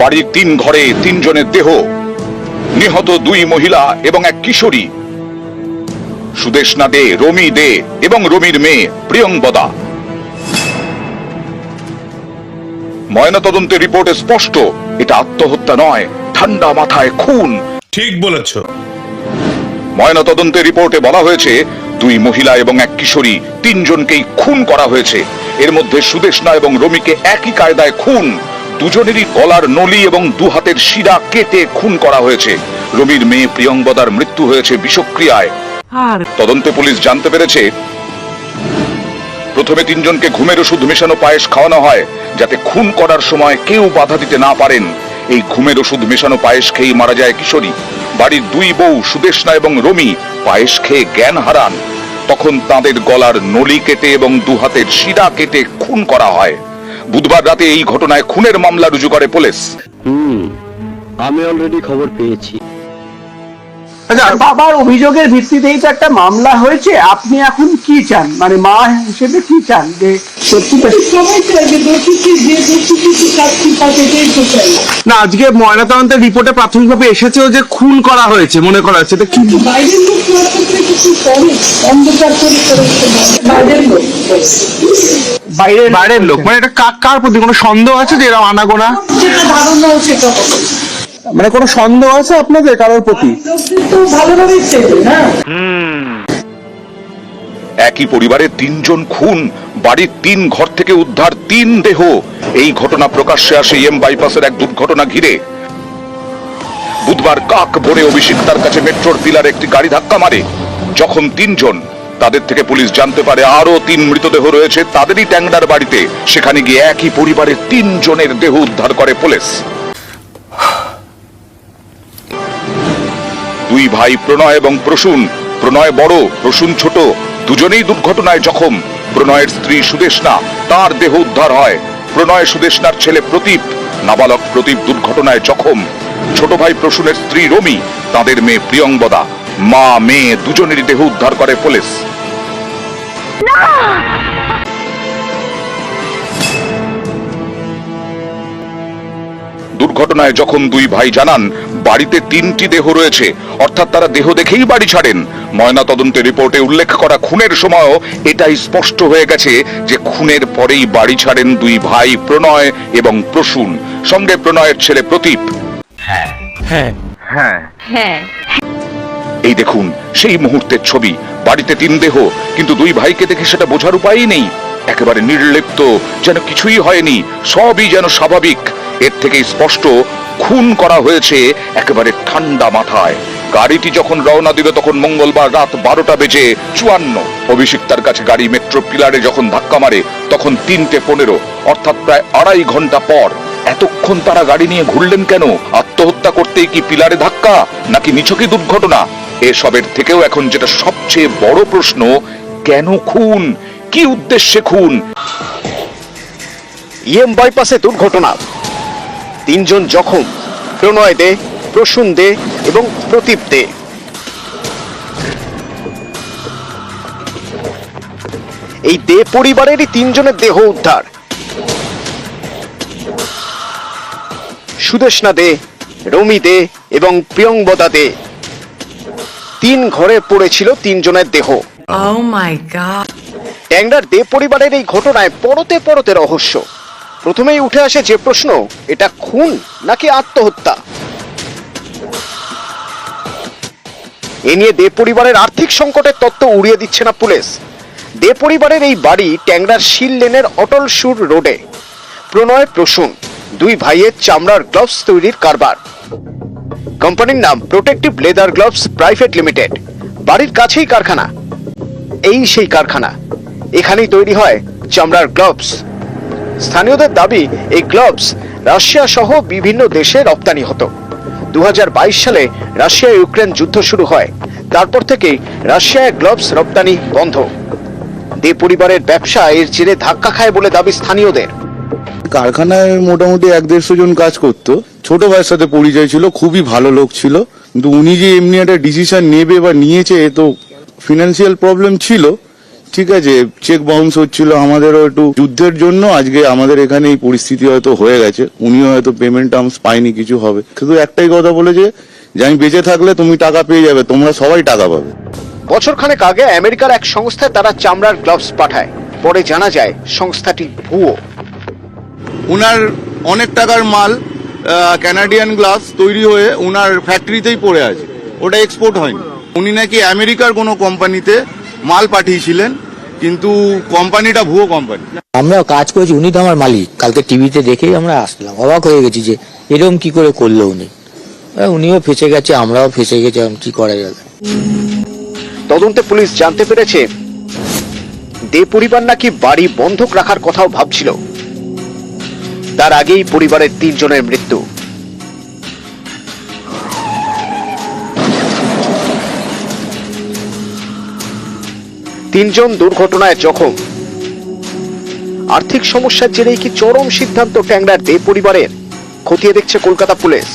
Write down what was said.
বাড়ির তিন ঘরে তিনজনের দেহ। নিহত দুই মহিলা এবং এক কিশোরী। সুদেশনা দে রমি দে এবং রমির মেয়ে প্রিয়ংবদা ময়নাতদন্তের রিপোর্টে স্পষ্ট এটা আত্মহত্যা নয় ঠান্ডা মাথায় খুন। ঠিক বলেছ। ময়নাতদন্তের রিপোর্টে বলা হয়েছে দুই মহিলা এবং এক কিশোরী তিনজনকেই খুন করা হয়েছে। এর মধ্যে সুদেশনা এবং রমিকে একই কায়দায় খুন। দুজনেরই গলার নলি এবং দু হাতের শিরা কেটে খুন করা হয়েছে। রমির মেয়ে প্রিয়ংবদার মৃত্যু হয়েছে বিষক্রিয়ায়। আর তদন্তে পুলিশ জানতে পেরেছে প্রথমে তিনজনকে ঘুমের ওষুধ মেশানো পায়েস খাওয়ানো হয় যাতে খুন করার সময় কেউ বাধা দিতে না পারেন। এই ঘুমের ওষুধ মেশানো পায়েস খেয়েই মারা যায় কিশোরী। বাড়ির দুই বউ সুদেশনা এবং রমি পায়েস খেয়ে জ্ঞান হারান। তখন তাদের গলার নলি কেটে এবং দু হাতের শিরা কেটে খুন করা হয়। বুধবার রাতে এই ঘটনায় খুনের মামলা রুজু করে পুলিশ। হুম আমি অলরেডি খবর পেয়েছি। বাবার অভিযোগের ভিত্তিতেই তো একটা মামলা হয়েছে। আপনি এখন কি চান? মানে মা হিসেবে কি চান? যে না আজকে ময়নাতদন্তের রিপোর্টে প্রাথমিকভাবে এসেছেও যে খুন করা হয়েছে মনে করা হচ্ছে। এটা কি কিন্তু বাইরের বাইরের লোক মানে এটা কার কার প্রতি কোনো সন্দেহ আছে যে এরকম আনাগোনা? ধারণা সেটা মানে কোনো সন্দেহ আছে আপনাদের কারোর প্রতি? একই পরিবারের তিনজন খুন বাড়ির তিন ঘর থেকে উদ্ধার তিন দেহ। এই ঘটনা প্রকাশ্যে আসে এম বাইপাসের এক দুর্ঘটনা ঘিরে। বুধবার কাক ভরে ভোরে অভিষিক্তার কাছে মেট্রোর পিলার একটি গাড়ি ধাক্কা মারে। যখন তিনজন তাদের থেকে পুলিশ জানতে পারে আরও তিন মৃতদেহ রয়েছে তাদেরই ট্যাংডার বাড়িতে। সেখানে গিয়ে একই পরিবারের তিনজনের দেহ উদ্ধার করে পুলিশ। দুই ভাই প্রণয় এবং প্রসূন। প্রণয় বড়, প্রসূন ছোট। দুজনেই দুর্ঘটনায় জখম। প্রণয়ের স্ত্রী সুদেশনা তার দেহ উদ্ধার হয়। প্রণয় সুদেশনার ছেলে প্রদীপ নাবালক প্রদীপ দুর্ঘটনায় জখম। ছোট ভাই প্রসূনের স্ত্রী রমি, তাদের মেয়ে প্রিয়ংবদা মা, মেয়ে দুজনেরই দেহ উদ্ধার করে পুলিশ। দুর্ঘটনায় যখন দুই ভাই জানান বাড়িতে তিনটি দেহ রয়েছে। অর্থাৎ তারা দেহ দেখেই বাড়ি ছাড়েন। ময়না তদন্তের রিপোর্টে উল্লেখ করা খুনের সময়ও এটাই স্পষ্ট হয়ে গেছে যে খুনের পরেই বাড়ি ছাড়েন দুই ভাই প্রণয় এবং প্রসূন। সঙ্গে প্রণয়ের ছেলে প্রতীপ। হ্যাঁ। এই দেখুন সেই মুহূর্তের ছবি। বাড়িতে তিন দেহ কিন্তু দুই ভাইকে দেখে সেটা বোঝার উপায়ই নেই। একেবারে নির্লিপ্ত যেন কিছুই হয়নি সবই যেন স্বাভাবিক। এর থেকে স্পষ্ট, খুন করা হয়েছে একেবারে ঠান্ডা মাথায়। গাড়িটি যখন রওনা দিল তখন মঙ্গলবার রাত বারোটা বেজে চুয়ান্ন। অভিষিক্তার কাছে গাড়ি মেট্রো পিলারে যখন ধাক্কা মারে, তখন তিনটে পনেরো, অর্থাৎ প্রায় আড়াই ঘণ্টা পর। এতক্ষণ তারা গাড়ি নিয়ে ঘুরলেন কেন? আত্মহত্যা করতেই কি পিলারে ধাক্কা, নাকি নিছকই দুর্ঘটনা? এসবের থেকেও এখন যেটা সবচেয়ে বড় প্রশ্ন, কেন খুন? কি উদ্দেশ্যে খুন? ইএম বাইপাসে দুর্ঘটনা। তিনজন জখম প্রণয় দে প্রসূন দে এবং প্রদীপ দে। এই দে পরিবারেরই তিনজনের দেহ উদ্ধার। সুদেশনা দে রমি দে এবং প্রিয়ংবদা দে। তিন ঘরে পড়েছিল তিনজনের দেহ। মাই ট্যাংরার দে পরিবারের এই ঘটনায় পরতে পরতে রহস্য। প্রথমেই উঠে আসে যে প্রশ্ন, এটা খুন নাকি আত্মহত্যা? এ নিয়ে দে পরিবারের আর্থিক সংকটের তত্ত্ব উড়িয়ে দিচ্ছে না পুলিশ। দে পরিবারের এই বাড়ি ট্যাংরার শিল লেনের অটল সুর রোডে। প্রণয় প্রসূন, দুই ভাইয়ের চামড়ার গ্লাভস তৈরির কারবার। কোম্পানির নাম protective leather gloves private limited বাড়ির কাছেই কারখানা। এই সেই কারখানা। এখানেই তৈরি হয় চামড়ার গ্লাভস স্থানীয়দের দাবি, এই গ্লাভস রাশিয়া সহ বিভিন্ন দেশে রপ্তানি হতো। দু সালে রাশিয়া ইউক্রেন যুদ্ধ শুরু হয়। তারপর থেকেই রাশিয়ায় গ্লাভস রপ্তানি বন্ধ। দে পরিবারের ব্যবসা এর জেরে ধাক্কা খায় বলে দাবি স্থানীয়দের। কারখানায় মোটামুটি এক দেড়শো জন কাজ করতো। ছোট ভাইয়ের সাথে পরিচয় ছিল, খুবই ভালো লোক ছিল। কিন্তু উনি যে এমনি একটা ডিসিশন নেবে বা নিয়েছে তো ফিনান্সিয়াল প্রবলেম ছিল। ঠিক আছে চেক বাউন্স হচ্ছিল আমাদেরও একটু। যুদ্ধের জন্য আজকে আমাদের এখানে এই পরিস্থিতি হয়তো হয়ে গেছে। উনিও হয়তো পেমেন্ট টার্মস পাইনি কিছু হবে। শুধু একটাই কথা বলেছে যে আমি বেঁচে থাকলে তুমি টাকা পেয়ে যাবে তোমরা সবাই টাকা পাবে। বছরখানেক আগে আমেরিকার এক সংস্থায় তারা চামড়ার গ্লাভস পাঠায়। পরে জানা যায় সংস্থাটি ভুয়ো। উনার অনেক টাকার মাল ক্যানাডিয়ান গ্লাভস তৈরি হয়ে উনার ফ্যাক্টরিতেই পড়ে আছে। ওটা এক্সপোর্ট হয়নি। উনি নাকি আমেরিকার কোনো কোম্পানিতে মাল পাঠিয়েছিলেন কিন্তু কোম্পানিটা ভুয়ো কোম্পানি। আমরা কাজ করেছি উনি তো আমার মালিক। কালকে টিভিতে দেখেই আমরা আসলাম অবাক হয়ে গেছি যে এরকম কি করে করল উনি। উনিও ফেসে গেছে আমরাও ফেসে গেছি এখন কি করা যাবে? তদন্তে পুলিশ জানতে পেরেছে দে পরিবার নাকি বাড়ি বন্ধক রাখার কথাও ভাবছিল। তার আগেই পরিবারের তিনজনের মৃত্যু। তিনজন দুর্ঘটনায় জখম। আর্থিক সমস্যার জেরেই কি চরম সিদ্ধান্ত ট্যাংরার দে পরিবারের? খতিয়ে দেখছে কলকাতা পুলিশ।